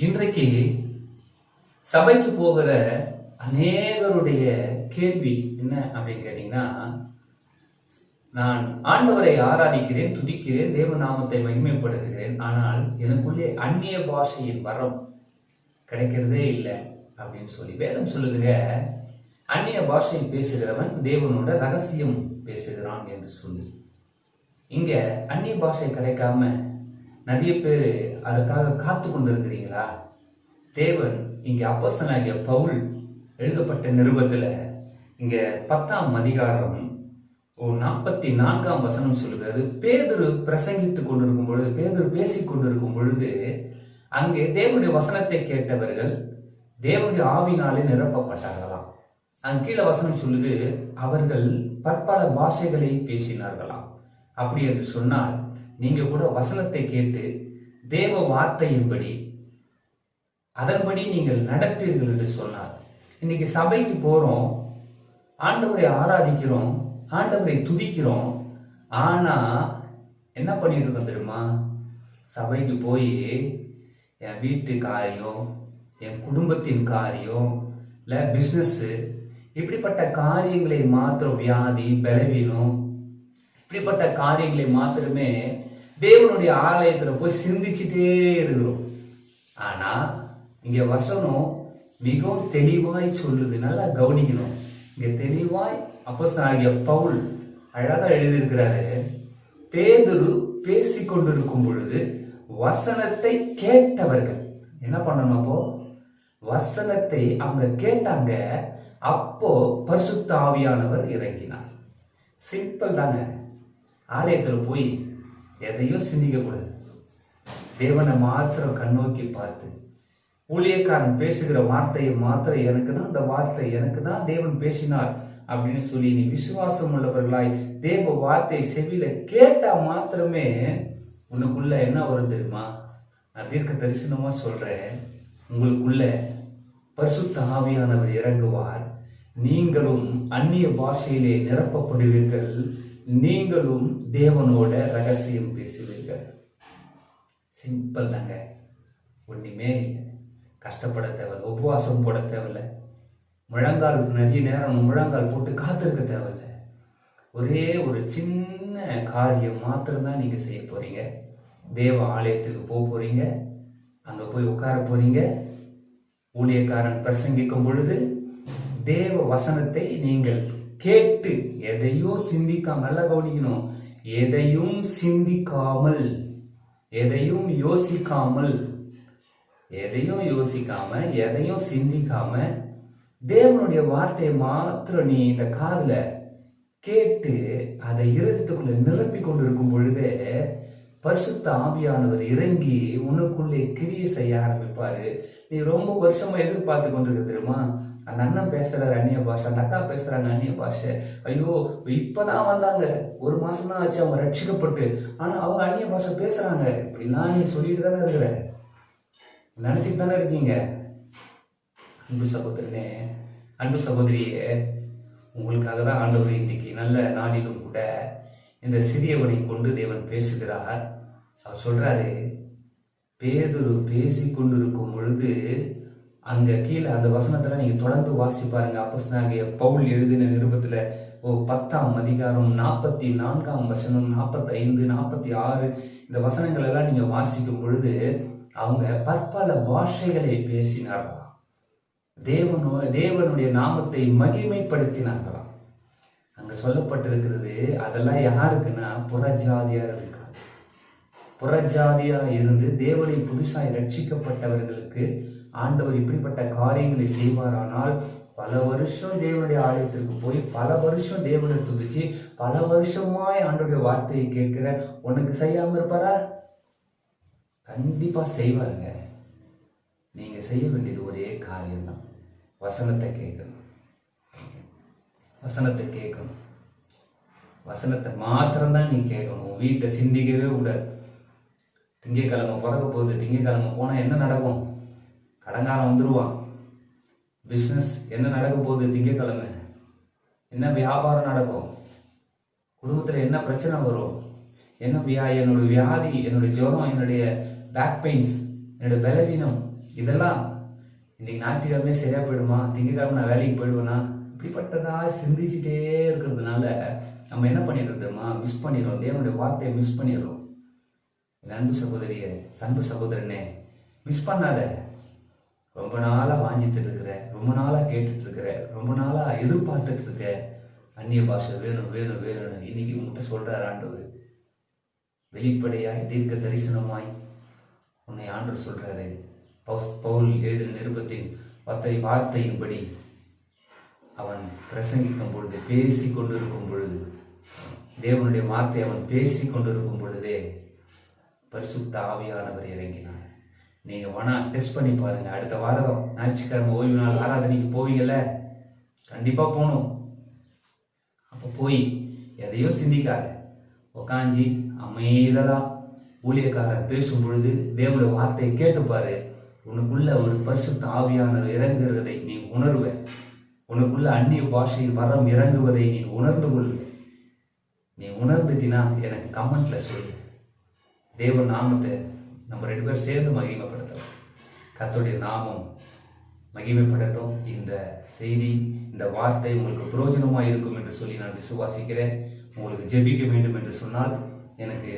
இன்றைக்கு சபைக்கு போகிற அநேகருடைய கேள்வி என்ன அப்படின்னு கேட்டீங்கன்னா நான் ஆண்டவரை ஆராதிக்கிறேன் துதிக்கிறேன் தேவ நாமத்தை மகிமைப்படுத்துகிறேன் ஆனால் எனக்குள்ளே அந்நிய பாஷையின் வரம் கிடைக்கிறதே இல்லை அப்படின்னு சொல்லி வேதம் சொல்லுதுங்க அந்நிய பாஷையில் பேசுகிறவன் தேவனோட ரகசியம் பேசுகிறான் என்று சொல்லி. இங்க அந்நிய பாஷை கிடைக்காம நிறைய பேர் அதுக்காக காத்து கொண்டிருக்கிறீங்களா? தேவன் இங்கே அப்பசனாகிய பவுல் எழுதப்பட்ட நிருபத்தில் இங்கே பத்தாம் அதிகாரம் ஓ நாற்பத்தி நான்காம் வசனம் சொல்லுகிறது. பேதரு பிரசங்கித்து கொண்டிருக்கும் பொழுது பேதரு பேசி கொண்டிருக்கும் பொழுது அங்கே தேவனுடைய வசனத்தை கேட்டவர்கள் தேவனுடைய ஆவினாலே நிரப்பப்பட்டார்களாம். அங்க கீழே வசனம் சொல்லுது அவர்கள் பற்பல பாஷைகளை பேசினார்களாம். அப்படி என்று சொன்னால் நீங்க கூட வசனத்தை கேட்டு தேவ வார்த்தையின்படி அதன்படி நீங்கள் நடப்பீர்கள் என்று சொன்னார். இன்னைக்கு சபைக்கு போறோம் ஆண்டவரை ஆராதிக்கிறோம் ஆண்டவரை துதிக்கிறோம். ஆனா என்ன பண்ணிட்டு இருக்கோம் தெரியுமா? சபைக்கு போய் என் வீட்டு காரியம் என் குடும்பத்தின் காரியம் இல்லை பிஸ்னஸ்ஸு இப்படிப்பட்ட காரியங்களை மாத்திரம் வியாதி பலவீனம் இப்படிப்பட்ட காரியங்களை மாத்திரமே தேவனுடைய ஆலயத்தில் போய் சிந்திச்சுட்டே இருக்கிறோம். ஆனால் இங்கே வசனம் மிகவும் தெளிவாய் சொல்லுது. நல்லா கவனிக்கணும். இங்கே தெளிவாய் அப்போஸ்தலனாகிய பவுல் அழகாக எழுதியிருக்கிறாரு. பேதுரு பேசி கொண்டிருக்கும் பொழுது வசனத்தை கேட்டவர்கள் என்ன பண்ணணும் அப்போ? வசனத்தை அவங்க கேட்டாங்க. அப்போ பரிசுத்த ஆவியானவர் இறங்கினார். சிம்பிள் தாங்க. ஆலயத்தில் போய் எதையும் சிந்திக்கக்கூடாது. தேவனை மாத்திரம் கண்ணோக்கி பார்த்து. ஊழியக்காரன் பேசுகிற வார்த்தையை மாத்திரம் எனக்கு தான் அந்த வார்த்தை எனக்கு தான் தேவன் பேசினார் அப்படின்னு சொல்லி நீ விசுவாசம் உள்ளவர்களாய் தேவ வார்த்தை செவியில கேட்டா மாத்திரமே உனக்குள்ள என்ன வரும் தெரியுமா? நான் தீர்க்க தரிசனமா சொல்றேன். உங்களுக்குள்ள பரிசுத்த ஆவியானவர் இறங்குவார். நீங்களும் அந்நிய பாஷையிலே நிரப்பப்படுவீர்கள். நீங்களும் தேவனோட ரகசியம் பேசுவீர்கள். சிம்பிள் தாங்க. ஒன்றுமே இல்லை. கஷ்டப்பட தேவையில்ல. உபவாசம் போட தேவையில்ல. முழங்கால் நிறைய நேரம் முழங்கால் போட்டு காத்திருக்க தேவையில்ல. ஒரே ஒரு சின்ன காரியம் மாத்திரம்தான் நீங்கள் செய்ய போகிறீங்க தேவ ஆலயத்துக்கு போக போகிறீங்க அங்கே போய் உட்கார போகிறீங்க ஊழியக்காரன் பிரசங்கிக்கும் பொழுது தேவ வசனத்தை நீங்கள் கேட்டு எதையும் சிந்திக்காம நல்லா கவனிக்கணும். எதையும் சிந்திக்காமல் எதையும் யோசிக்காமல் எதையும் யோசிக்காம எதையும் சிந்திக்காம தேவனுடைய வார்த்தையை மாத்திரம் நீ இந்த காதுல கேட்டு அதை இருதயத்துக்குள்ள நிரப்பி கொண்டிருக்கும் பொழுதே பரிசுத்த ஆவியானவர் இறங்கி உனக்குள்ளே கிரியை செய்ய ஆரம்பிப்பாரு. நீ ரொம்ப வருஷமா எதிர்பார்த்து கொண்டிருக்க தெரியுமா? அந்த அண்ணன் பேசுறாரு அந்நிய பாஷை. அந்த அக்கா பேசுறாங்க அந்நிய பாஷை. ஐயோ இப்பதான் வந்தாங்க. ஒரு மாசம் தான் ஆச்சு அவங்க ரட்சிக்கப்பட்டு. ஆனா அவங்க அந்நிய பாஷை பேசுறாங்க. இப்படிலாம் நீ சொல்லிட்டு தானே இருக்கிற? நினைச்சிட்டு தானே இருக்கீங்க? அன்பு சகோதரனே அன்பு சகோதரியே உங்களுக்காக தான் ஆண்டவர் இன்னைக்கு நல்ல நாளிலும் கூட இந்த சிறியவனை கொண்டு தேவன் பேசுகிறார். அவர் சொல்றாரு பேதுரு பேசி கொண்டிருக்கும் பொழுது அங்கே கீழே அந்த வசனத்தில் நீங்கள் தொடர்ந்து வாசி பாருங்க. அப்போஸ்தலனாகிய பவுல் எழுதின நிருபத்தில் ஓ பத்தாம் அதிகாரம் நாற்பத்தி நான்காம் வசனம் நாற்பத்தி ஐந்து நாற்பத்தி ஆறு இந்த வசனங்கள் எல்லாம் நீங்கள் வாசிக்கும் பொழுது அவங்க பற்பல பாஷைகளை பேசினார்களாம் தேவனோ தேவனுடைய நாமத்தை மகிமைப்படுத்தினார்களாம் அங்கே சொல்லப்பட்டிருக்கிறது அதெல்லாம் யாருக்குன்னா புறஜாதியாக இருக்கா புறஜாதியாக இருந்து தேவனை புதுசாய் ரட்சிக்கப்பட்டவர்களுக்கு ஆண்டவர் இப்படிப்பட்ட காரியங்களை செய்வாரானால் பல வருஷம் தேவனுடைய ஆலயத்திற்கு போய் பல வருஷம் தேவனை துதிச்சு பல வருஷமாய் ஆண்டோடைய வார்த்தையை கேட்கிற உனக்கு செய்யாமல் இருப்பாரா? கண்டிப்பாக செய்வாருங்க. நீங்கள் செய்ய வேண்டியது ஒரே காரியம்தான். வசனத்தை கேட்கணும். வசனத்தை கேட்கணும். வசனத்தை மாத்திரம்தான் நீ கேட்கணும். வீட்டை சிந்திக்கவே கூடாது. திங்கக்கிழமை பிறக்க போகுது திங்கக்கிழமை போனால் என்ன நடக்கும்? கடங்காரம் வந்துருவான் பிஸ்னஸ் என்ன நடக்க போகுது திங்கக்கிழமை? என்ன வியாபாரம் நடக்கும்? குடும்பத்தில் என்ன பிரச்சனை வரும்? என்ன வியா என்னோட வியாதி என்னுடைய ஜுரம் என்னுடைய பேக் பெயின்ஸ் என்னோட பலவீனம் இதெல்லாம் இன்னைக்கு ஞாயிற்றுக்கிழமை சரியாக போயிடுமா? திங்கக்கிழமை நான் வேலைக்கு போயிடுவேனா? இப்படிப்பட்டதா சிந்திச்சுட்டே இருக்கிறதுனால நம்ம என்ன பண்ணிட்டு தெரியுமா? மிஸ் பண்ணிடுறோம். தேவனுடைய வார்த்தையை மிஸ் பண்ணிடுறோம். அன்பு சகோதரியே அன்பு சகோதரனே மிஸ் பண்ணாத. ரொம்ப நாளாக வாஞ்சிட்டு இருக்கிற ரொம்ப நாளாக கேட்டுட்டு இருக்கிற ரொம்ப நாளாக எதிர்பார்த்துட்டு இருக்க அந்நிய பாஷை வேணும் வேணும் வேணும்னு இன்னைக்கு உங்கள்கிட்ட சொல்கிறார் ஆண்டவர். வெளிப்படையாய் தீர்க்க தரிசனமாய் உன்னை ஆண்டவர் சொல்கிறாரு பவுஸ் பவுல் எழுதின நிருபத்தின் வார்த்தை வார்த்தையின்படி அவன் பிரசங்கிக்கும் பொழுது பேசி கொண்டிருக்கும் பொழுது தேவனுடைய வார்த்தை அவன் பேசி கொண்டிருக்கும் பொழுதே பரிசுத்த ஆவியானவர் இறங்கினார். நீங்க வேணா டெஸ்ட் பண்ணி பாருங்க. அடுத்த வாரம் ஞாயிற்றுக்கிழமை ஓய்வு நாள் ஆராதனைக்கு போவீங்கல்ல? கண்டிப்பா போகணும். அப்ப போய் எதையும் சிந்திக்காத. உக்காஞ்சி அமைதலா ஊழியக்காரர் பேசும் பொழுது தேவனுடைய வார்த்தையை கேட்டுப்பாரு உனக்குள்ள ஒரு பரிசுத்த ஆவியானவர் இறங்குகிறதை நீ உணர்வ. உனக்குள்ள அந்நிய பாஷையில் வரம் இறங்குவதை நீ உணர்ந்து கொள்வ நீ உணர்ந்துட்டினா எனக்கு கமெண்ட்ல சொல்லு. தேவன் நாமத்தை நம்ம ரெண்டு பேரும் சேர்ந்து மகிமைப்படுத்தலாம் கத்தோடைய நாமம் மகிமைப்படட்டும். இந்த செய்தி இந்த வார்த்தை உங்களுக்கு பிரயோஜனமாக இருக்கும் என்று சொல்லி நான் விசுவாசிக்கிறேன். உங்களுக்கு ஜெபிக்க வேண்டும் என்று சொன்னால் எனக்கு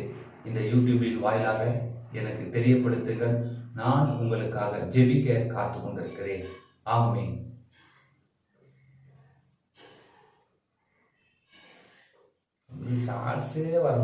இந்த யூடியூபின் வாயிலாக எனக்கு தெரியப்படுத்துங்கள். நான் உங்களுக்காக ஜெபிக்க காத்து கொண்டிருக்கிறேன் ஆமென் ஷார்ட்ஸே வர